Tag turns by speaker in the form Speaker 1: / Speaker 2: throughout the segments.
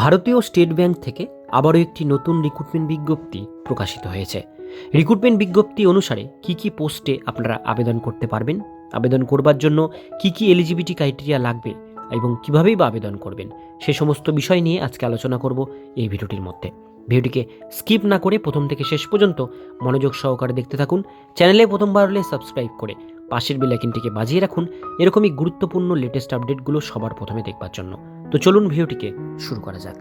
Speaker 1: ভারতীয় state bank থেকে আবারও একটি নতুন রিক্রুটমেন্ট বিজ্ঞপ্তি প্রকাশিত হয়েছে। রিক্রুটমেন্ট বিজ্ঞপ্তি অনুসারে কি কি পোস্টে আপনারা আবেদন করতে পারবেন, আবেদন করবার জন্য কি কি এলিজিবিলিটি ক্রাইটেরিয়া লাগবে এবং কীভাবেই বা আবেদন করবেন, সে সমস্ত বিষয় নিয়ে আজকে আলোচনা করব এই ভিডিওটির মধ্যে। ভিডিওটিকে স্কিপ না করে প্রথম থেকে শেষ পর্যন্ত মনোযোগ সহকারে দেখতে থাকুন চ্যানেলে প্রথমবার হলে সাবস্ক্রাইব করে পাশের বেলাইকিনটিকে বাজিয়ে রাখুন এরকমই গুরুত্বপূর্ণ লেটেস্ট আপডেটগুলো সবার প্রথমে দেখবার জন্য। তো চলুন ভিডিওটিকে শুরু করা যাক।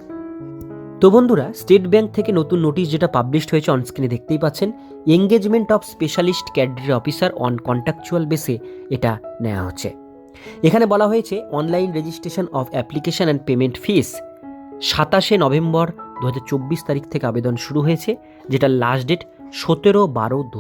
Speaker 1: তো বন্ধুরা, স্টেট ব্যাংক থেকে নতুন নোটিশ যেটা পাবলিশড হয়েছে অনস্ক্রিনে দেখতেই পাচ্ছেন এঙ্গেজমেন্ট অফ স্পেশালিস্ট ক্যাডারি অফিসার অন কন্ট্রাকচুয়াল বেসে এটা নেওয়া হচ্ছে। এখানে বলা হয়েছে online registration of application and payment fees সাতাশে নভেম্বর দু হাজার চব্বিশ তারিখ থেকে আবেদন শুরু হয়েছে যেটা লাস্ট ডেট সতেরো বারো দু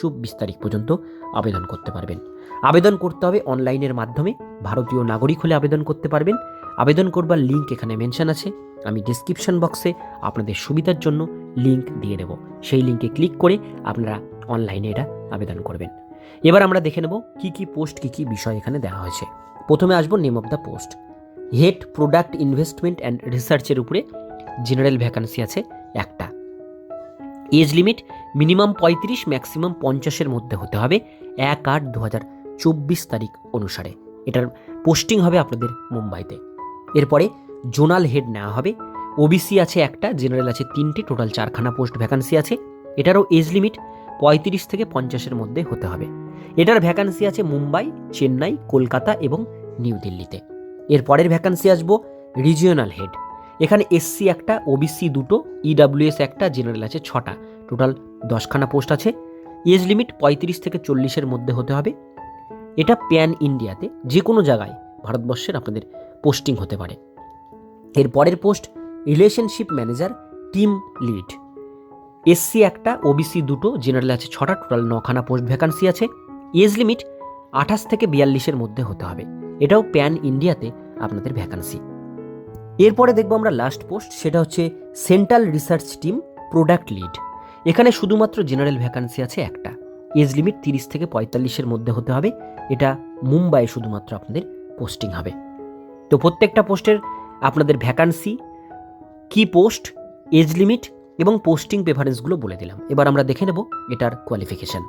Speaker 1: চব্বিশ তারিখ পর্যন্ত আবেদন করতে পারবেন। আবেদন করতে হবে অনলাইনের মাধ্যমে। ভারতীয় নাগরিক হলে আবেদন করতে পারবেন। আবেদন করবার লিঙ্ক এখানে মেনশন আছে। আমি ডিসক্রিপশন বক্সে আপনাদের সুবিধার জন্য লিঙ্ক দিয়ে দেবো। সেই লিঙ্কে ক্লিক করে আপনারা অনলাইনে এটা আবেদন করবেন। এবার আমরা দেখে নেব কি কি পোস্ট, কি কি বিষয় এখানে দেওয়া হয়েছে। প্রথমে আসব name of the post head product investment and রিসার্চের উপরে জেনারেল ভ্যাকান্সি আছে একটা। এজ লিমিট মিনিমাম পঁয়ত্রিশ, ম্যাক্সিমাম পঞ্চাশের মধ্যে হতে হবে এক আট দু হাজার চব্বিশ তারিখ অনুসারে। এটার পোস্টিং হবে আপনাদের মুম্বাইতে। এরপরে জোনাল হেড নেওয়া হবে। ওবিসি আছে একটা, জেনারেল আছে তিনটে, টোটাল চারখানা পোস্ট ভ্যাকান্সি আছে। এটারও এজ লিমিট পঁয়ত্রিশ থেকে পঞ্চাশের মধ্যে হতে হবে। এটার ভ্যাকান্সি আছে মুম্বাই, চেন্নাই, কলকাতা এবং নিউ দিল্লিতে। এর পরের ভ্যাকান্সি আসব রিজিওনাল হেড। এখানে এসসি একটা ওবিসি দুটো ইডাব্লিউএস একটা জেনারেল আছে ছটা। টোটাল দশখানা পোস্ট আছে। এজ লিমিট পঁয়ত্রিশ থেকে চল্লিশের মধ্যে হতে হবে। এটা প্যান ইন্ডিয়াতে যে কোনো জায়গায় ভারতবর্ষের আপনাদের পোস্টিং হতে পারে। এর পরের post relationship manager team lead SC একটা ওবিসি দুটো জেনারেল আছে ছটা টোটাল নখানা পোস্ট ভ্যাকান্সি আছে। এজ লিমিট আঠাশ থেকে বিয়াল্লিশের মধ্যে হতে হবে। এটাও প্যান ইন্ডিয়াতে আপনাদের ভ্যাকান্সি এরপরে দেখব আমরা লাস্ট পোস্ট সেটা হচ্ছে central research team product lead এখানে শুধুমাত্র জেনারেল ভ্যাকান্সি আছে একটা। এজ লিমিট তিরিশ থেকে পঁয়তাল্লিশের মধ্যে হতে হবে। এটা মুম্বাইয়ে শুধুমাত্র আপনাদের পোস্টিং হবে। তো প্রত্যেকটা পোস্টের আপনাদের ভ্যাকান্সি কি পোস্ট এজ লিমিট এবং পোস্টিং প্রেফারেন্সগুলো বলে দিলাম। এবার আমরা দেখে নেব এটার কোয়ালিফিকেশান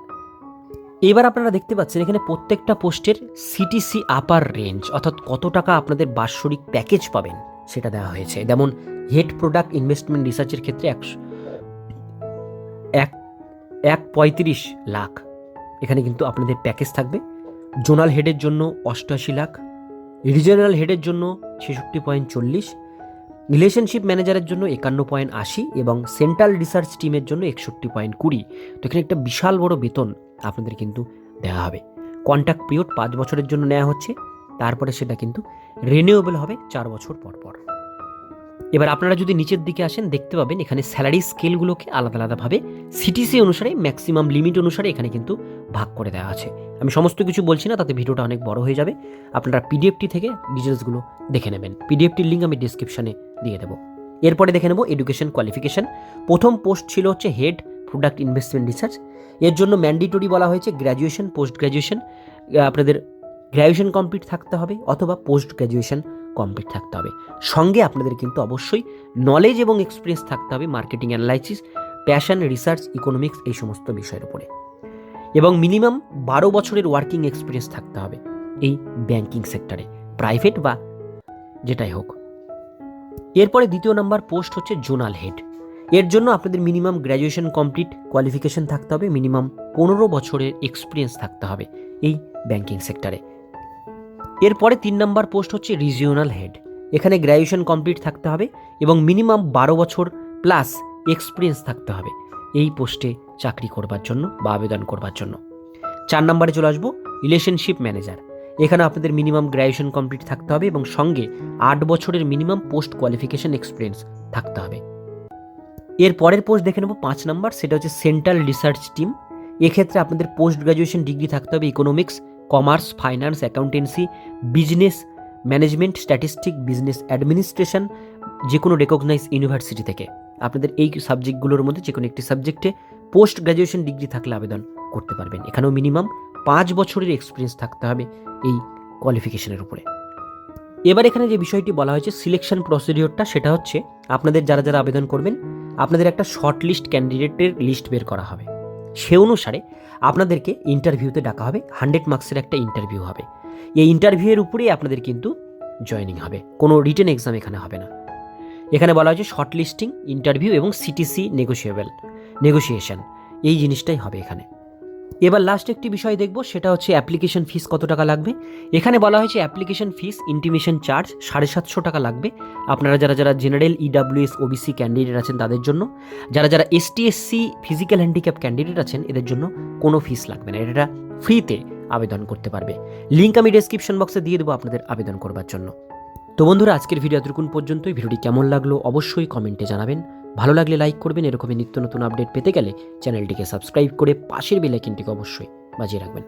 Speaker 1: এবার আপনারা দেখতে পাচ্ছেন এখানে প্রত্যেকটা পোস্টের সিটিসি আপার রেঞ্জ অর্থাৎ কত টাকা আপনাদের বাৎসরিক প্যাকেজ পাবেন। সেটা দেওয়া হয়েছে। যেমন হেড প্রোডাক্ট ইনভেস্টমেন্ট রিসার্চের ক্ষেত্রে একশো, এক এক পঁয়ত্রিশ লাখ। এখানে কিন্তু আপনাদের প্যাকেজ থাকবে। জোনাল হেডের জন্য অষ্টআশি লাখ। রিজিওনাল হেডের জন্য ছেষট্টি পয়েন্ট চল্লিশ। রিলেশনশিপ ম্যানেজারের জন্য একান্ন পয়েন্ট আশি এবং সেন্ট্রাল রিসার্চ টিমের জন্য একষট্টি পয়েন্ট কুড়ি। তো এখানে একটা বিশাল বড় বেতন আপনাদের কিন্তু দেওয়া হবে। কন্ট্যাক্ট পিরিয়ড পাঁচ বছরের জন্য নেওয়া হচ্ছে। তারপরে সেটা কিন্তু রিনিউয়েবল হবে চার বছর পর পর। এবার আপনারা যদি নিচের দিকে আসেন, দেখতে পাবেন এখানে স্যালারি স্কেলগুলোকে আলাদা আলাদাভাবে সিটিসি অনুসারে ম্যাক্সিমাম লিমিট অনুসারে এখানে কিন্তু ভাগ করে দেওয়া আছে। আমি সমস্ত কিছু বলছি না, তাতে ভিডিওটা অনেক বড় হয়ে যাবে। আপনারা পিডিএফটি থেকে ডিটেলসগুলো দেখে নেবেন। পিডিএফটির লিঙ্ক আমি ডিসক্রিপশানে দিয়ে দেবো। এরপরে দেখে নেব এডুকেশন কোয়ালিফিকেশন প্রথম পোস্ট ছিল হচ্ছে হেড প্রোডাক্ট ইনভেস্টমেন্ট রিসার্চ এর জন্য ম্যান্ডেটরি বলা হয়েছে গ্র্যাজুয়েশন পোস্ট গ্র্যাজুয়েশন আপনাদের গ্র্যাজুয়েশন কমপ্লিট থাকতে হবে অথবা পোস্ট গ্র্যাজুয়েশন কমপ্লিট থাকতে হবে। সঙ্গে আপনাদের কিন্তু অবশ্যই নলেজ এবং এক্সপিরিয়েন্স থাকতে হবে marketing analysis passion research economics এই সমস্ত বিষয়ের উপরে। এবং মিনিমাম বারো বছরের ওয়ার্কিং এক্সপিরিয়েন্স থাকতে হবে এই ব্যাংকিং সেক্টরে প্রাইভেট বা যেটাই হোক। এরপরে দ্বিতীয় নাম্বার পোস্ট হচ্ছে জোনাল হেড এর জন্য আপনাদের মিনিমাম গ্র্যাজুয়েশন কমপ্লিট কোয়ালিফিকেশন থাকতে হবে মিনিমাম পনেরো বছরের এক্সপিরিয়েন্স থাকতে হবে এই ব্যাংকিং সেক্টরে এরপরে তিন নম্বর পোস্ট হচ্ছে রিজিওনাল হেড এখানে গ্র্যাজুয়েশন কমপ্লিট থাকতে হবে এবং মিনিমাম বারো বছর প্লাস এক্সপিরিয়েন্স থাকতে হবে এই পোস্টে চাকরি করবার জন্য বা আবেদন করবার জন্য। চার নম্বরে চলে আসব রিলেশনশিপ ম্যানেজার এখানে আপনাদের মিনিমাম গ্র্যাজুয়েশন কমপ্লিট থাকতে হবে এবং সঙ্গে আট বছরের মিনিমাম পোস্ট কোয়ালিফিকেশন এক্সপিরিয়েন্স থাকতে হবে। এর পরের পোস্ট দেখে নেব পাঁচ নম্বর, সেটা হচ্ছে সেন্ট্রাল রিসার্চ টিম এক্ষেত্রে আপনাদের পোস্ট গ্র্যাজুয়েশন ডিগ্রি থাকতে হবে economics commerce, finance, accountancy, business management, statistic, business administration যে কোনো রেকগনাইজ ইউনিভার্সিটি থেকে। আপনাদের এই সাবজেক্টগুলোর মধ্যে যে কোনো একটি সাবজেক্টে পোস্ট গ্র্যাজুয়েশন ডিগ্রি থাকলে আবেদন করতে পারবেন। এখানেও মিনিমাম পাঁচ বছরের এক্সপিরিয়েন্স থাকতে হবে এই কোয়ালিফিকেশনের উপরে। এবার এখানে যে বিষয়টি বলা হয়েছে সিলেকশন প্রসিডিওরটা, সেটা হচ্ছে আপনাদের যারা যারা আবেদন করবেন, আপনাদের একটা শর্ট লিস্ট ক্যান্ডিডেটের লিস্ট বের করা হবে। সে অনুসারে আপনাদেরকে ইন্টারভিউতে ডাকা হবে হান্ড্রেড মার্কসের একটা ইন্টারভিউ হবে। এই ইন্টারভিউয়ের উপরেই আপনাদের কিন্তু জয়নিং হবে। কোনো রিটেন এক্সাম এখানে হবে না। এখানে বলা হয়েছে শর্ট লিস্টিং ইন্টারভিউ এবং সিটিসি নেগোসিয়েবল নেগোসিয়েশন এই জিনিসটাই হবে এখানে। এবার লাস্ট একটি বিষয় দেখব, সেটা হচ্ছে অ্যাপ্লিকেশন ফিস কত টাকা লাগবে? এখানে বলা হয়েছে অ্যাপ্লিকেশন ফিস ইন্টিমেশন চার্জ সাড়ে সাতশো টাকা লাগবে। আপনারা যারা যারা জেনারেল ইডাব্লিউএস ওবিসি ক্যান্ডিডেট আছেন তাদের জন্য, যারা যারা ST SC physical handicap candidate আছেন, এদের জন্য কোনো ফিস লাগবে না। এটা ফ্রিতে আবেদন করতে পারবে। লিঙ্ক আমি ডেসক্রিপশন বক্সে দিয়ে দেবো আপনাদের আবেদন করবার জন্য। তো বন্ধুরা, আজকের ভিডিও এতটুকুন পর্যন্তই। ভিডিওটি কেমন লাগল অবশ্যই কমেন্টে জানাবেন। ভালো লাগলে লাইক করবেন, এরকমই নিত্য নতুন আপডেট পেতে গেলে চ্যানেলটিকে সাবস্ক্রাইব করে পাশের বেলাইকিনটিকে অবশ্যই বাজিয়ে রাখবেন।